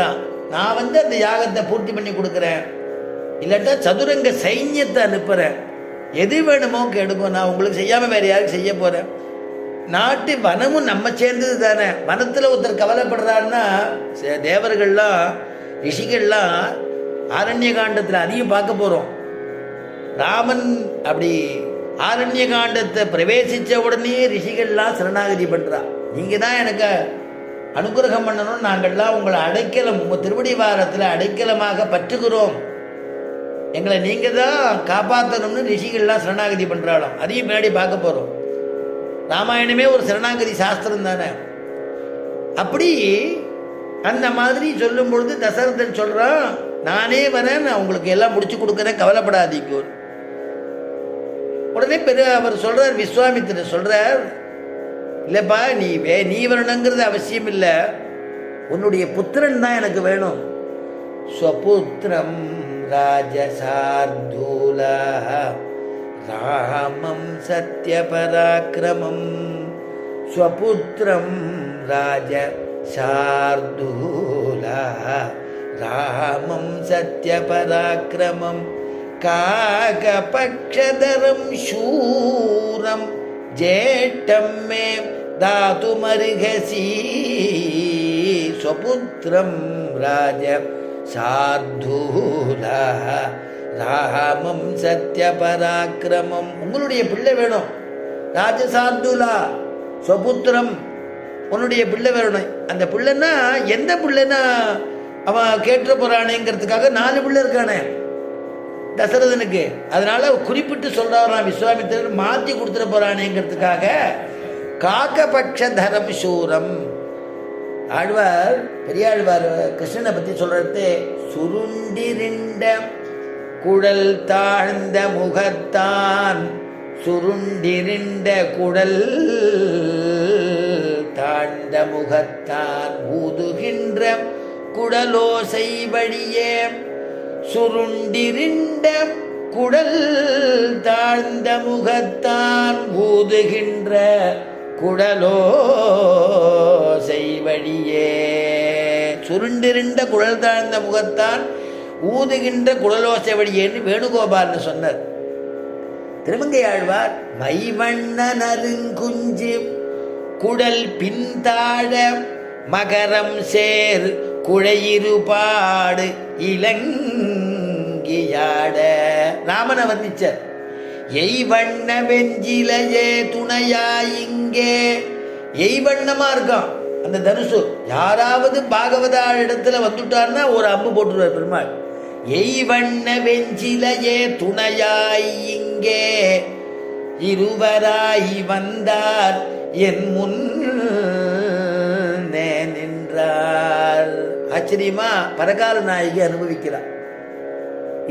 வேண்டாம் நான் வந்து அந்த யாகத்தை பூர்த்தி பண்ணி கொடுக்குறேன். இல்லாட்டா சதுரங்க சைன்யத்தை அனுப்புகிறேன் எது வேணுமோ கெடுக்கும் நான் உங்களுக்கு செய்யாமல் வேறு யாருக்கு செய்ய போகிறேன் நாட்டு வனமும் நம்ம சேர்ந்தது தானே. வனத்தில் ஒருத்தர் கவலைப்படுறாருன்னா சே- தேவர்கள்லாம் ரிஷிகள்லாம் ஆரண்ய காண்டத்தில் அதிகம் பார்க்க போகிறோம் ராமன் அப்படி ஆரண்ய காண்டத்தை பிரவேசித்த உடனே ரிஷிகள்லாம் சரணாகதி பண்ணுறா நீங்கள் தான் எனக்கு அனுகிரகம் பண்ணணும் நாங்கள்லாம் உங்களை அடைக்கலம் உங்கள் திருவடி வாரத்தில் அடைக்கலமாக பற்றுகிறோம். எங்களை நீங்கள் தான் காப்பாற்றணும்னு ரிஷிகள்லாம் சரணாகதி பண்ணுறாளாம் அதையும் பின்னாடி பார்க்க போகிறோம் ராமாயணமே ஒரு சரணாகதி சாஸ்திரம் தானே? அப்படி அந்த மாதிரி சொல்லும் பொழுது தசரதன் சொல்கிறான் நானே வரேன் நான் உங்களுக்கு எல்லாம் முடிச்சு கொடுக்குறேன் கவலைப்படாதீங்க. உடனே பெரு அவர் சொல்றார் விஸ்வாமித்திரர் சொல்றார் இல்லைப்பா நீ வே நீ வரணுங்கிறது அவசியம் இல்லை உன்னுடைய புத்திரன் தான் எனக்கு வேணும். ஸ்வபுத்திரம் ராஜசார்தூல ராமம் சத்யபராக்கிரமம். ஸ்வபுத்திரம் ராஜ சார்தூல ராமம் சத்யபராக்கிரமம். காகபக்ஷதரம் சூரம் ஜேட்டம் மே दातुमर्हसि स्वपुत्रं राज சார்தூலா ராமம் சத்யபராக்கிரமம் உங்களுடைய பிள்ளை வேணும் ராஜசார்துலா ஸ்வபுத்திரம் உன்னுடைய பிள்ளை வேணும் அந்த பிள்ளைன்னா எந்த பிள்ளைன்னா அவன் கேட்டு போறானேங்கிறதுக்காக நாலு பிள்ளை இருக்கானே தசரதனுக்கு அதனால குறிப்பிட்டு சொல்றாராம் விஸ்வாமித்திரர் மாத்தி கொடுத்துட போறானேங்கிறதுக்காக காக்கபட்ச தரம் சூரம் ஆழ்வார் பெரியாழ்வார் கிருஷ்ணனை பத்தி சொல்றது சுருண்டிருண்ட குடல் தாழ்ந்த முகத்தான் சுருண்டிருண்ட குடல் தாழ்ந்த முகத்தான் ஊதுகின்ற குடலோசை வழியே சுருண்டிருண்ட குடல் தாழ்ந்த முகத்தான் ஊதுகின்ற குடலோசை வழியே சுருண்டிருண்ட குழல் தாழ்ந்த முகத்தான் ஊதுகின்ற குழலோசை வழியேன்னு வேணுகோபால்னு சொன்னார். திருமங்கை ஆழ்வார் மைவண்ண குடல் பின்தாழ மகரம் சேர் குழையிருபாடு இலங்கியாட. ராமனை வந்திச்சார் எய்வண்ண வெஞ்சிலையே துணையாயிங்கே எய்வண்ணமா இருக்கான். அந்த தனுசு. யாராவது பாகவதா இடத்துல வந்துட்டார்னா ஒரு அம்பு போட்டுருவார் பெருமாள். எய்வண்ண வெஞ்சிலையே துணையாய் இங்கே. இருவராய் வந்தார். என் முன் நின்றார். ஆச்சரியமா பரகால நாயகி அனுபவிக்கிறார்.